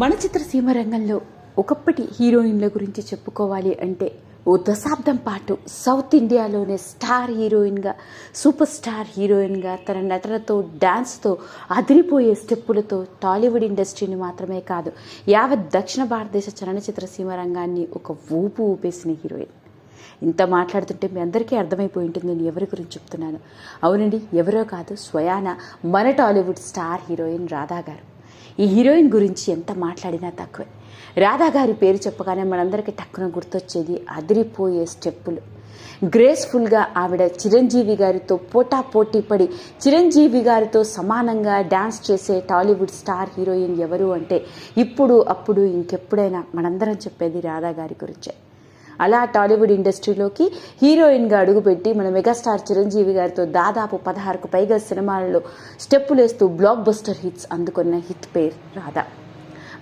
మన చిత్రసీమ రంగంలో ఒకప్పటి హీరోయిన్ల గురించి చెప్పుకోవాలి అంటే ఓ దశాబ్దం పాటు సౌత్ ఇండియాలోనే స్టార్ హీరోయిన్గా సూపర్ స్టార్ హీరోయిన్గా తన నటనతో డ్యాన్స్తో అదిరిపోయే స్టెప్పులతో టాలీవుడ్ ఇండస్ట్రీని మాత్రమే కాదు యావత్ దక్షిణ భారతదేశ చలనచిత్ర సీమ రంగాన్ని ఒక ఊపు ఊపేసిన హీరోయిన్. ఇంత మాట్లాడుతుంటే మీ అందరికీ అర్థమైపోయి ఉంటుంది నేను ఎవరి గురించి చెప్తున్నాను. అవునండి ఎవరో కాదు స్వయాన మన టాలీవుడ్ స్టార్ హీరోయిన్ రాధా గారు. ఈ హీరోయిన్ గురించి ఎంత మాట్లాడినా తక్కువే. రాధా గారి పేరు చెప్పగానే మనందరికీ టక్కున గుర్తొచ్చేది అదిరిపోయే స్టెప్పులు. గ్రేస్ఫుల్గా ఆవిడ చిరంజీవి గారితో పోటా పోటీ పడి చిరంజీవి గారితో సమానంగా డ్యాన్స్ చేసే టాలీవుడ్ స్టార్ హీరోయిన్ ఎవరు అంటే ఇప్పుడు అప్పుడు ఇంకెప్పుడైనా మనందరం చెప్పేది రాధా గారి గురించే. అలా టాలీవుడ్ ఇండస్ట్రీలోకి హీరోయిన్గా అడుగుపెట్టి మన మెగాస్టార్ చిరంజీవి గారితో దాదాపు పదహారుకు పైగా సినిమాలలో స్టెప్పులేస్తూ బ్లాక్ బస్టర్ హిట్స్ అందుకున్న హిట్ పేరు రాధా.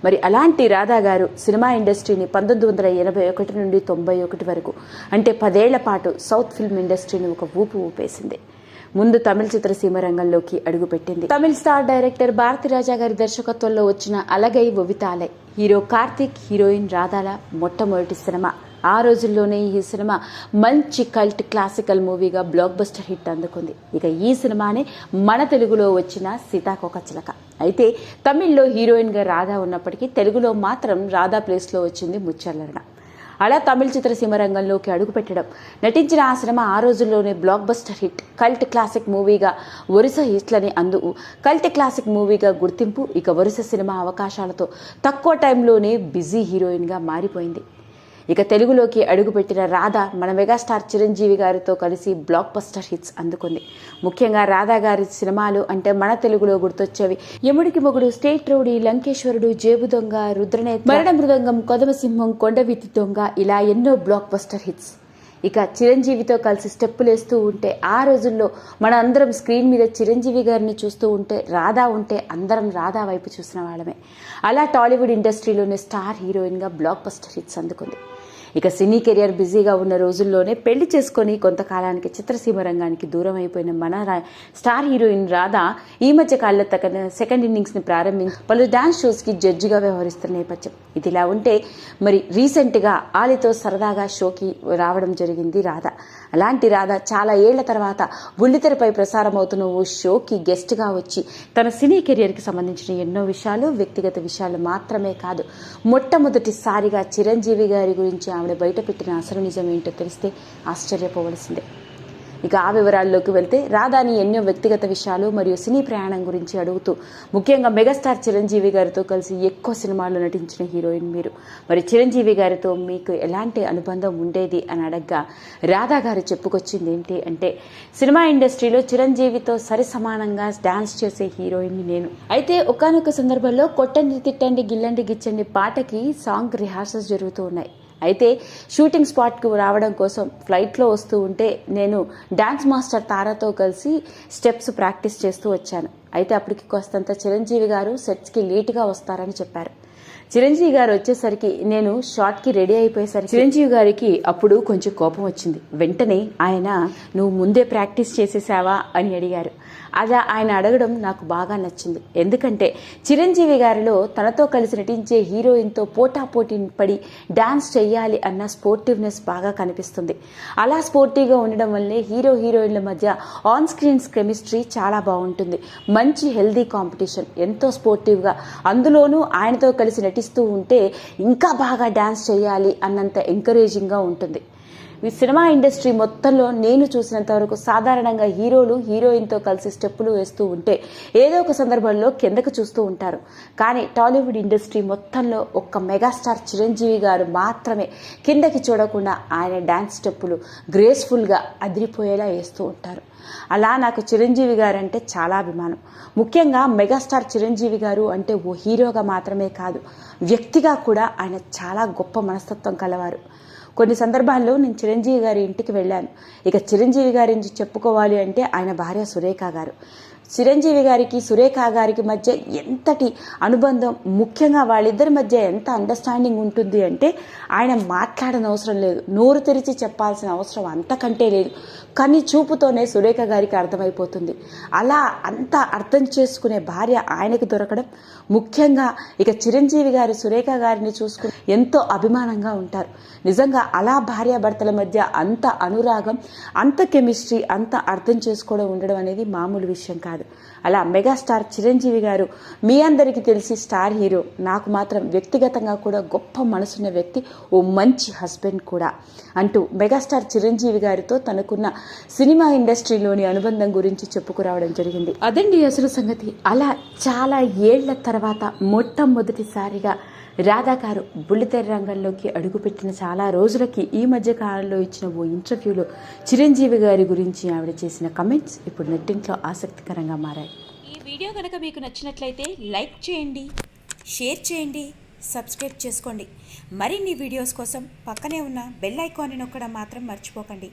మరి అలాంటి రాధా గారు సినిమా ఇండస్ట్రీని పంతొమ్మిది వందల ఎనభై ఒకటి నుండి తొంభై ఒకటి వరకు అంటే పదేళ్ళ పాటు సౌత్ ఫిల్మ్ ఇండస్ట్రీని ఒక ఊపు ఊపేసింది. ముందు తమిళ చిత్రసీమ రంగంలోకి అడుగుపెట్టింది. తమిళ స్టార్ డైరెక్టర్ భారతి రాజా గారి దర్శకత్వంలో వచ్చిన అలగై ఒవితాలై హీరో కార్తీక్ హీరోయిన్ రాధాల మొట్టమొదటి సినిమా. ఆ రోజుల్లోనే ఈ సినిమా మంచి కల్ట్ క్లాసికల్ మూవీగా బ్లాక్ బస్టర్ హిట్ అందుకుంది. ఇక ఈ సినిమానే మన తెలుగులో వచ్చిన సీతాకోక చిలక. అయితే తమిళ్ళో హీరోయిన్గా రాధా ఉన్నప్పటికీ తెలుగులో మాత్రం రాధా ప్లేస్లో వచ్చింది ముచ్చల్లరణ అలా తమిళ చిత్రసీమ రంగంలోకి అడుగుపెట్టడం నటించిన ఆ సినిమా ఆ రోజుల్లోనే block buster hit cult classic మూవీగా వరుస హిట్లని అందు కల్ట్ క్లాసిక్ మూవీగా గుర్తింపు ఇక వరుస సినిమా అవకాశాలతో తక్కువ టైంలోనే బిజీ హీరోయిన్గా మారిపోయింది. ఇక తెలుగులోకి అడుగుపెట్టిన రాధ మన మెగాస్టార్ చిరంజీవి గారితో కలిసి బ్లాక్ బస్టర్ హిట్స్ అందుకుంది. ముఖ్యంగా రాధా గారి సినిమాలు అంటే మన తెలుగులో గుర్తొచ్చేవి. యముడికి మొగుడు స్టేట్ రౌడీ లంకేశ్వరుడు జేబు దొంగ రుద్రనే మరణ మృదంగం కొదమసింహం కొండవీతి దొంగ ఇలా ఎన్నో బ్లాక్ బస్టర్ హిట్స్. ఇక చిరంజీవితో కలిసి స్టెప్పులేస్తూ ఉంటే ఆ రోజుల్లో మన అందరం స్క్రీన్ మీద చిరంజీవి గారిని చూస్తూ ఉంటే రాధా ఉంటే అందరం రాధా వైపు చూసిన వాళ్ళమే. అలా టాలీవుడ్ ఇండస్ట్రీలోనే స్టార్ హీరోయిన్గా బ్లాక్ బస్టర్ హిట్స్ అందుకుంది. ఇక సినీ కెరియర్ బిజీగా ఉన్న రోజుల్లోనే పెళ్ళి చేసుకొని కొంతకాలానికి చిత్రసీమ రంగానికి దూరం అయిపోయిన మన స్టార్ హీరోయిన్ రాధా ఈ మధ్య కాలంలో తన సెకండ్ ఇన్నింగ్స్ని ప్రారంభించి పలు డాన్స్ షోస్కి జడ్జిగా వ్యవహరిస్తున్న నేపథ్యం. ఇది ఇలా ఉంటే మరి రీసెంట్గా ఆలితో సరదాగా షోకి రావడం జరిగింది రాధ. అలాంటి రాధా చాలా ఏళ్ళ తర్వాత బుల్లితెరపై ప్రసారం అవుతున్న ఓ షోకి గెస్ట్గా వచ్చి తన సినీ కెరియర్కి సంబంధించిన ఎన్నో విషయాలు వ్యక్తిగత విషయాలు మాత్రమే కాదు మొట్టమొదటిసారిగా చిరంజీవి గారి గురించి ఆవిడ బయటపెట్టిన అసలు నిజం ఏంటో తెలిస్తే ఆశ్చర్యపోవలసిందే. ఇక ఆ వివరాల్లోకి వెళ్తే రాధాని ఎన్నో వ్యక్తిగత విషయాలు మరియు సినీ ప్రయాణం గురించి అడుగుతూ ముఖ్యంగా మెగాస్టార్ చిరంజీవి గారితో కలిసి ఎక్కువ సినిమాల్లో నటించిన హీరోయిన్ మీరు. మరి చిరంజీవి గారితో మీకు ఎలాంటి అనుబంధం ఉండేది అని అడగ్గా రాధా గారు చెప్పుకొచ్చింది ఏంటి అంటే సినిమా ఇండస్ట్రీలో చిరంజీవితో సరి సమానంగా డాన్స్ చేసే హీరోయిన్ నేను. అయితే ఒకనొక సందర్భంలో కొట్టండి తిట్టండి గిల్లండి గిచ్చండి పాటకి సాంగ్ రిహార్సల్స్ జరుగుతూ ఉన్నాయి. అయితే షూటింగ్ స్పాట్కు రావడం కోసం ఫ్లైట్లో వస్తూ ఉంటే నేను డాన్స్ మాస్టర్ తారాతో కలిసి స్టెప్స్ ప్రాక్టీస్ చేస్తూ వచ్చాను. అయితే అప్పటికి కొస్తంత చిరంజీవి గారు సెట్స్కి లేటుగా వస్తారని చెప్పారు. చిరంజీవి గారు వచ్చేసరికి నేను షార్ట్కి రెడీ అయిపోయేసరికి చిరంజీవి గారికి అప్పుడు కొంచెం కోపం వచ్చింది. వెంటనే ఆయన నువ్వు ముందే ప్రాక్టీస్ చేసేసావా? అని అడిగారు. అది ఆయన అడగడం నాకు బాగా నచ్చింది. ఎందుకంటే చిరంజీవి గారిలో తనతో కలిసి నటించే హీరోయిన్తో పోటాపోటీ పడి డాన్స్ చేయాలి అన్న స్పోర్టివ్నెస్ బాగా కనిపిస్తుంది. అలా స్పోర్టివ్గా ఉండడం వల్లే హీరో హీరోయిన్ల మధ్య ఆన్ స్క్రీన్స్ కెమిస్ట్రీ చాలా బాగుంటుంది. మంచి హెల్దీ కాంపిటీషన్ ఎంతో స్పోర్టివ్గా అందులోనూ ఆయనతో కలిసి నటిస్తూ ఉంటే ఇంకా బాగా డ్యాన్స్ చేయాలి అన్నంత ఎంకరేజింగ్గా ఉంటుంది. ఈ సినిమా ఇండస్ట్రీ మొత్తంలో నేను చూసినంత వరకు సాధారణంగా హీరోలు హీరోయిన్తో కలిసి స్టెప్పులు వేస్తూ ఉంటే ఏదో ఒక సందర్భంలో కిందకు చూస్తూ ఉంటారు. కానీ టాలీవుడ్ ఇండస్ట్రీ మొత్తంలో ఒక్క మెగాస్టార్ చిరంజీవి గారు మాత్రమే కిందకి చూడకుండా ఆయన డ్యాన్స్ స్టెప్పులు గ్రేస్ఫుల్గా అదిరిపోయేలా వేస్తూ ఉంటారు. అలా నాకు చిరంజీవి గారు అంటే చాలా అభిమానం. ముఖ్యంగా మెగాస్టార్ చిరంజీవి గారు అంటే ఓ హీరోగా మాత్రమే కాదు వ్యక్తిగా కూడా ఆయన చాలా గొప్ప మనస్తత్వం కలవారు. కొన్ని సందర్భాల్లో నేను చిరంజీవి గారి ఇంటికి వెళ్ళాను. ఇక చిరంజీవి గారి చెప్పుకోవాలి అంటే ఆయన భార్య సురేఖ గారు. చిరంజీవి గారికి సురేఖ గారికి మధ్య ఎంతటి అనుబంధం ముఖ్యంగా వాళ్ళిద్దరి మధ్య ఎంత అండర్స్టాండింగ్ ఉంటుంది అంటే ఆయన మాట్లాడని అవసరం లేదు. నోరు తెరిచి చెప్పాల్సిన అవసరం అంతకంటే లేదు. కానీ చూపుతోనే సురేఖ గారికి అర్థమైపోతుంది. అలా అంత అర్థం చేసుకునే భార్య ఆయనకు దొరకడం ముఖ్యంగా ఇక చిరంజీవి గారు సురేఖ గారిని చూసుకుని ఎంతో అభిమానంగా ఉంటారు. నిజంగా అలా భార్యాభర్తల మధ్య అంత అనురాగం అంత కెమిస్ట్రీ అంత అర్థం చేసుకోవడం ఉండడం అనేది మామూలు విషయం కాదు. అలా మెగాస్టార్ చిరంజీవి గారు మీ అందరికీ తెలిసి స్టార్ హీరో నాకు మాత్రం వ్యక్తిగతంగా కూడా గొప్ప మనసున్న వ్యక్తి ఓ మంచి హస్బెండ్ కూడా అంటూ మెగాస్టార్ చిరంజీవి గారితో తనకున్న సినిమా ఇండస్ట్రీలోని అనుబంధం గురించి చెప్పుకురావడం జరిగింది. అదండి అసలు సంగతి. అలా చాలా ఏళ్ళ తర్వాత మొట్టమొదటిసారిగా రాధా గారు బుల్లితెర రంగంలోకి అడుగుపెట్టిన చాలా రోజులకి ఈ మధ్య కాలంలో ఇచ్చిన ఓ ఇంటర్వ్యూలో చిరంజీవి గారి గురించి ఆవిడ చేసిన కమెంట్స్ ఇప్పుడు నెట్టింట్లో ఆసక్తికరంగా మారాయి. ఈ వీడియో కనుక మీకు నచ్చినట్లయితే లైక్ చేయండి షేర్ చేయండి సబ్స్క్రైబ్ చేసుకోండి. మరిన్ని వీడియోస్ కోసం పక్కనే ఉన్న బెల్ ఐకాన్ని నొక్కడం మాత్రం మర్చిపోకండి.